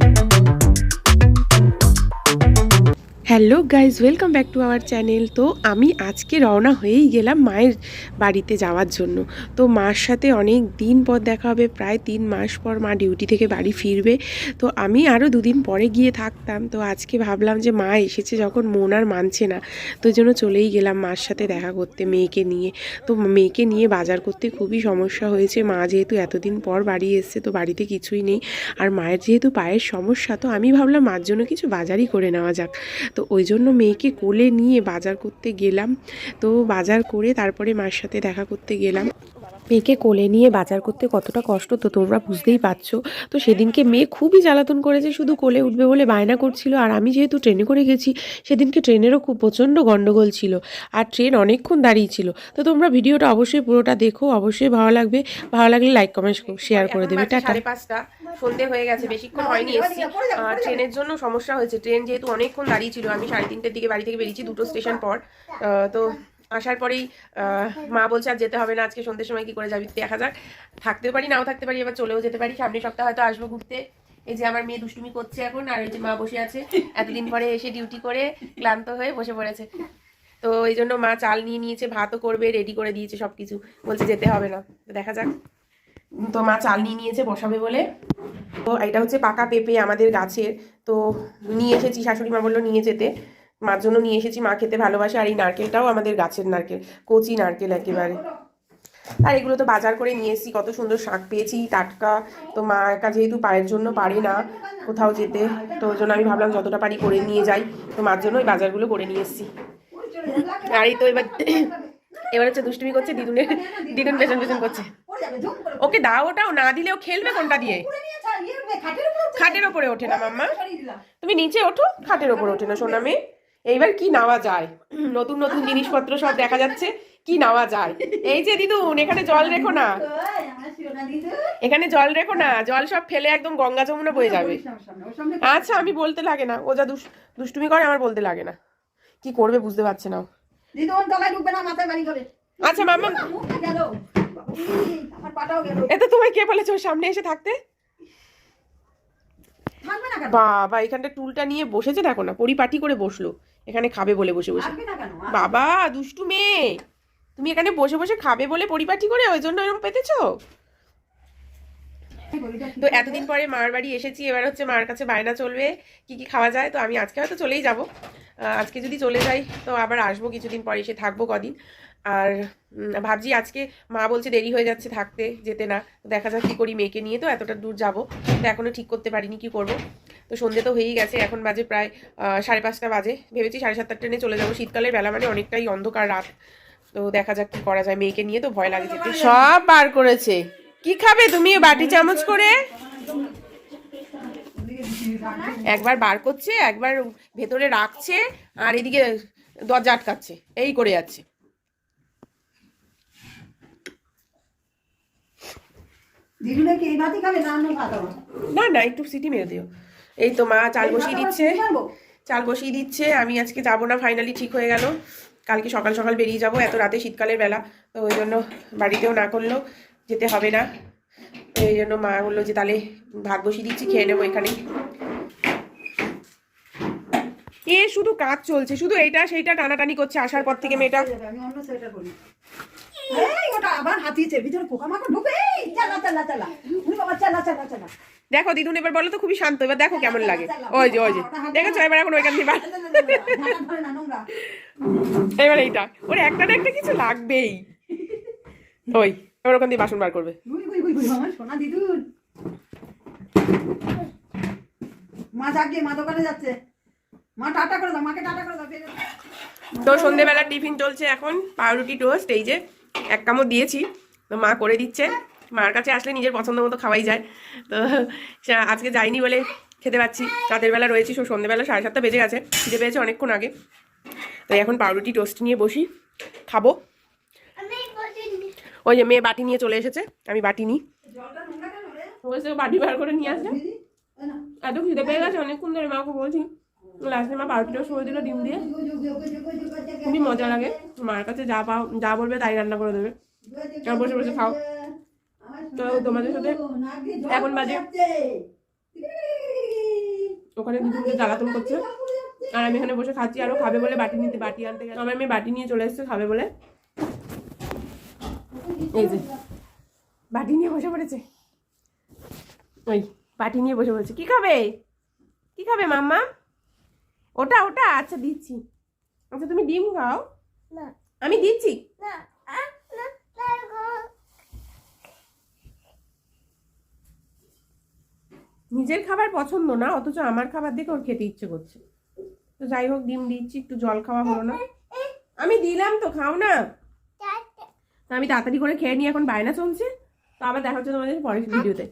you hello guys, welcome back to our channel. তো আমি আজকে রওনা হয়েই গেলাম মায়ের বাড়িতে যাওয়ার জন্য। তো মার সাথে অনেক দিন পর দেখা হবে, প্রায় তিন মাস পর মা ডিউটি থেকে বাড়ি ফিরবে। তো আমি আরও দুদিন পরে গিয়ে থাকতাম। তো আজকে ভাবলাম যে মা এসেছে যখন মন আর মানছে না। তো জন্য চলেই গেলাম মার সাথে দেখা করতে, মেয়েকে নিয়ে। তো মেয়েকে নিয়ে বাজার করতে খুবই সমস্যা হয়েছে। মা যেহেতু এতদিন পর বাড়ি এসছে, তো বাড়িতে কিছুই নেই। আর মায়ের যেহেতু পায়ের সমস্যা, তো আমি ভাবলাম মার জন্য কিছু বাজারই করে নেওয়া যাক। তো ওই জন্য মেয়েকে কোলে নিয়ে বাজার করতে গেলাম। তো বাজার করে তারপরে মার সাথে দেখা করতে গেলাম। মেয়েকে কোলে নিয়ে বাজার করতে কতটা কষ্ট তো তোমরা বুঝতেই পারছ। তো সেদিনকে মেয়ে খুবই জ্বালাতন করেছে শুধু কোলে উঠবে বলে বায়না করছিল। আর আমি যেহেতু ট্রেনে করে গেছি সেদিনকে ট্রেনেরও খুব প্রচণ্ড গণ্ডগোল ছিল আর ট্রেন অনেকক্ষণ দাঁড়িয়ে ছিল। তো তোমরা ভিডিওটা অবশ্যই পুরোটা দেখো অবশ্যই ভালো লাগবে। ভালো লাগলে লাইক কমেন্ট শেয়ার করে দেবে। টাটা। সাড়ে পাঁচটা সন্ধে হয়ে গেছে বেশিক্ষণ হয়নি এসছি। আর ট্রেনের জন্য সমস্যা হয়েছে ট্রেন যেহেতু অনেকক্ষণ দাঁড়িয়ে ছিল আমি সাড়ে তিনটের দিকে বাড়ি থেকে বেরিয়েছি দুটো স্টেশন পর। তো আসার পরেই মা বলছে, আর যেতে হবে না, আজকে সন্ধ্যের সময় কি করে যাবি? দেখা যাক। থাকতেও পারি, নাও থাকতে পারি, এবার চলেও যেতে পারি। সামনের সপ্তাহে হয়তো আসব ঘুরতে। এই যে আমার মেয়ে দুষ্টুমি করছে এখন, আর এই যে মা বসে আছে, এতদিন পরে এসে ডিউটি করে ক্লান্ত হয়ে বসে পড়েছে। তো এই জন্য মা চাল নিয়ে নিয়েছে, ভাতও করবে রেডি করে দিয়েছে সব কিছু বলছে, যেতে হবে না। তো দেখা যাক। তো মা চাল নিয়ে নিয়েছে, বসাবে বলে। তো এটা হচ্ছে পাকা পেঁপে আমাদের গাছের। তো নিয়ে এসেছি, শাশুড়ি মা বলল, নিয়ে যেতে। মার জন্য নিয়ে এসেছি, মা খেতে ভালোবাসে, আর এই নারকেলটাও আমাদের গাছের নারকেল, কচি নারকেল একেবারে। আর এগুলো তো বাজার করে নিয়ে এসেছি, কত সুন্দর শাক পেয়েছি, টাটকা। তো মা একা যেহেতু পায়ের জন্য পারে না কোথাও যেতে, তো ওই জন্য আমি ভাবলাম যতটা পারি করে নিয়ে যাই। তো মার জন্য ওই বাজারগুলো করে নিয়ে এসেছি। আর এই তো এবার এবার হচ্ছে দুষ্টুমি করছে, দিদুনের, দিদুন পেছন পেছন করছে। ওকে দাও ওটাও, না দিলেও খেলবে কোনটা দিয়ে? খাটের ওপরে ওঠে না, মাম্মা? তুমি নিচে ওঠো, খাটের ওপরে ওঠে না, সোনা মেয়ে। এইবার কি নেওয়া যায়? নতুন নতুন জিনিসপত্র সব দেখা যাচ্ছে কি নেওয়া যায়? এই যে দিদুন এখানে জল রেখো না। এখানে জল রেখো না জল সব ফেলে একদম গঙ্গা যমুনা বয়ে যাবে। আচ্ছা আমি বলতে লাগে না। ও যা দুষ্টুমি করে আমার বলতে লাগে না। কি করবে বুঝতে পারছে না আচ্ছা গেল। এতে তোমায় কে বলেছে ওর সামনে এসে থাকতে? বাবা এখানটা টুলটা নিয়ে বসেছে দেখো না পরিপাটি করে বসল। এখানে খাবে বলে বসে বসে। বাবা দুষ্টু মেয়ে। তুমি এখানে বসে বসে খাবে বলে পরিপাটি করে ওই জন্য এরকম পেতেছো? তো এতদিন পরে মার বাড়ি এসেছি এবার হচ্ছে মার কাছে বায়না চলবে কি কি খাওয়া যায় তো আমি আজকে হয়তো চলেই যাব। আজকে যদি চলে যাই তো আবার আসব কিছুদিন পরে এসে থাকব কদিন। আর ভাবছি আজকে মা বলছে দেরি হয়ে যাচ্ছে থাকতে যেতে না। দেখা যাক কী করি মেয়েকে নিয়ে তো এতটা দূর যাব। তো এখনও ঠিক করতে পারিনি কি করব? তো সন্ধে তো হয়েই গেছে এখন বাজে প্রায় সাড়ে পাঁচটা বাজে। ভেবেছি সাড়ে সাতটার ট্রেনে চলে যাব। শীতকালের বেলা মানে অনেকটাই অন্ধকার রাত। তো দেখা যাক কি করা যায়। মেয়েকে নিয়ে তো ভয় লাগে যেতে। সব বার করেছে। কি খাবে তুমি বাটি চামচ করে? একবার বার করছে একবার ভেতরে রাখছে আর এদিকে দরজা আটকাচ্ছে। এই করে যাচ্ছে? না না একটু সিটি মেরে দিও। এই তো মা চাল বসিয়ে দিচ্ছে। চাল বসিয়ে দিচ্ছে আমি আজকে যাব না ফাইনালি ঠিক হয়ে গেল। কালকে সকাল সকাল বেরিয়ে যাব এত রাতে শীতকালের বেলা। তো ওই জন্য বাড়িতেও না করল যেতে হবে না। এই জন্য মা বলল যে তাহলে ভাত বসিয়ে দিচ্ছি খেয়ে নেব এখানে। এ শুধু কাজ চলছে শুধু এইটা সেইটা টানাটানি করছে আসার পর থেকে মেয়েটা। আমি অন্য সোয়েটার করি। ওটা আবার হাতিয়েছে ভিতরে পোকামাকড় ঢুকে। চালা চালা চালা। বাবা চালা চালা চালা। দেখো দিদুন এবার বলো তো খুবই শান্ত এবার দেখো কেমন লাগে ওই যে ওই যে দেখেছ এবার এখন ওইখান থেকে এবার এইটা ওর একটা না একটা কিছু লাগবেই ওই এবার ওখান দিয়ে বাসন বার করবে মা যাক মা দোকানে যাচ্ছে মা টাটা করে দাও মাকে টাটা করে দাও তো সন্ধেবেলা টিফিন চলছে এখন পাউরুটি টোস্ট এই যে এক কামড় দিয়েছি তো মা করে দিচ্ছে মার কাছে আসলে নিজের পছন্দ মতো খাওয়াই যায়। তো আজকে যাইনি বলে খেতে পাচ্ছি। রাতের বেলা রয়েছি, সো সন্ধেবেলা সাড়ে সাতটা বেজে গেছে। খিদে পেয়েছে অনেকক্ষণ আগে। তো এখন পাউরুটি টোস্ট নিয়ে বসি। খাব। ওই যে মেয়ে বাটি নিয়ে চলে এসেছে। আমি বাটি নিই। বাটি বার করে নিয়ে না এত খিদে পেয়ে গেছে অনেকক্ষণ ধরে মাকে বলছি, লাস্টে মা পাউরুটি টোস্ট করে দিল ডিম দিয়ে। খুবই মজা লাগে। মার কাছে যা পাও, যা বলবে তাই রান্না করে দেবে। বসে বসে খাও। তো তোমাদের সাথে এখন বাজে। ওখানে দুজনকে জ্বালাতন করছে। আর আমি এখানে বসে খাচ্ছি আরও খাবে বলে বাটি নিতে বাটি আনতে গেছে। আমার মেয়ে বাটি নিয়ে চলে এসেছে খাবে বলে। এই যে বাটি নিয়ে বসে পড়েছে। ওই বাটি নিয়ে বসে পড়েছে। কি খাবে? কি খাবে মাম্মা? ওটা ওটা আচ্ছা দিচ্ছি। আচ্ছা তুমি ডিম খাও। আমি দিচ্ছি। নিজের খাবার পছন্দ না অথচ আমার খাবার দেখে ওর খেতে ইচ্ছে করছে। তো যাই হোক ডিম দিচ্ছি একটু জল খাওয়া হলো না। আমি দিলাম তো খাও না। তো আমি তাড়াতাড়ি করে খেয়ে নিই এখন বায়না চলছে। তো আবার দেখা হচ্ছে তোমাদের পরের ভিডিওতে।